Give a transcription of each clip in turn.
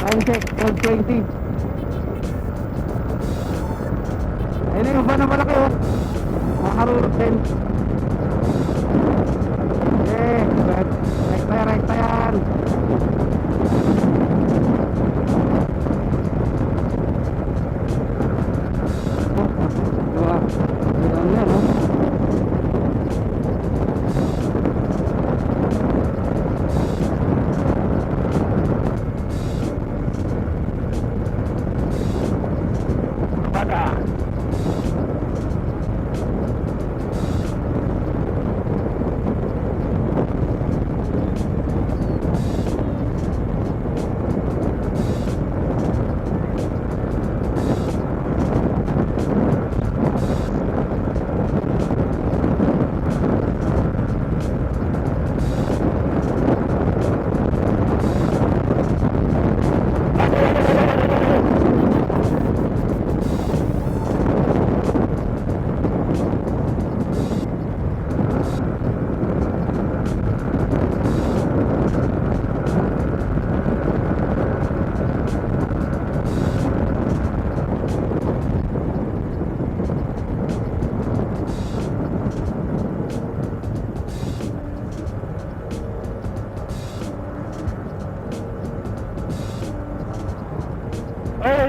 Time check, 12.20 Ayun na yung van na malaki oh. Nakaroon 10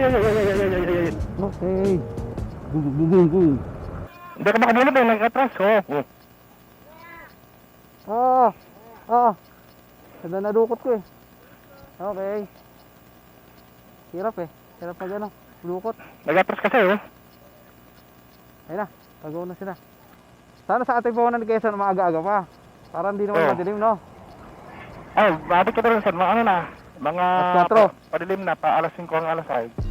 Okay. Boom. Hindi ka makabulog eh, nag-atras. Oh. oh. Ah, ah. Ganda na dukot ko eh. Okay. Hirap eh. Hirap pag ano, dukot. Nag-atras kasi oh. Ayun na, tagaw na sila. Sana sa ating pawanan ni Quezon maaga-aga pa. Para hindi naman Oo. madilim, no? Ay, babalik ka pa rin sir. Mga ano na. Mga padilim na. Pa alas 5 ang alas 5.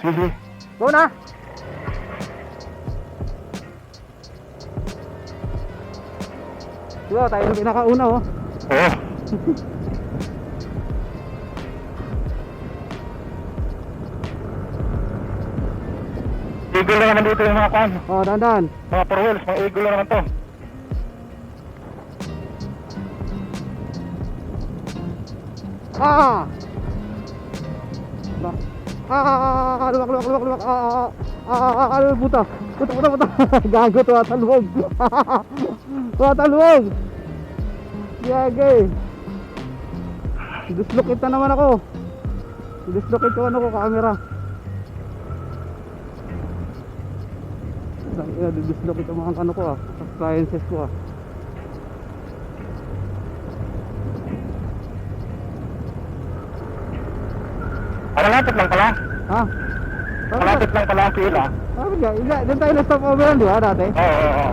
Sige. Go na! Diba, tayo yung pinakauna, oh. Oo. Eagle na naman dito yung mga kwan. Oh, dandan. Mga four wheels, mga eagle na naman to. Ah! Ba? Ah, lumak, lumak, lumak, lumak. Ah, ah, buta. Buta, buta, buta. Gago, tuwatan luwag. tuwatan luwag. Gagay. Dislocate na naman ako. Dislocate ko ano ko, camera. Dislocate ang mga ano ko ah. Appliances ko ah. Malapit lang pala. Ha? Malapit lang pala ang pila. Sabi nga, iga, doon tayo na stop over di ba dati? Oo, oo, oo.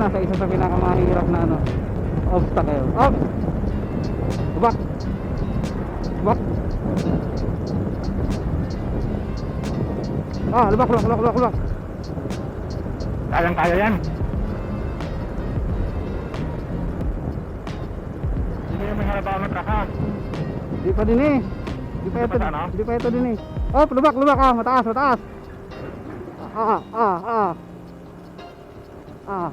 Na sa isa sa pinakamahirap na ano, obstacle. Up! Lubak! Lubak! Ah, lubak, lubak, lubak, lubak, lubak. Kayang kaya yan. Hindi yung may halabaw ng traka. Di pa din eh. Di pa ito, pa sana? di pa ito din eh. Oh, lubak, lubak ah, mataas, mataas. Ah, ah, ah. Ah.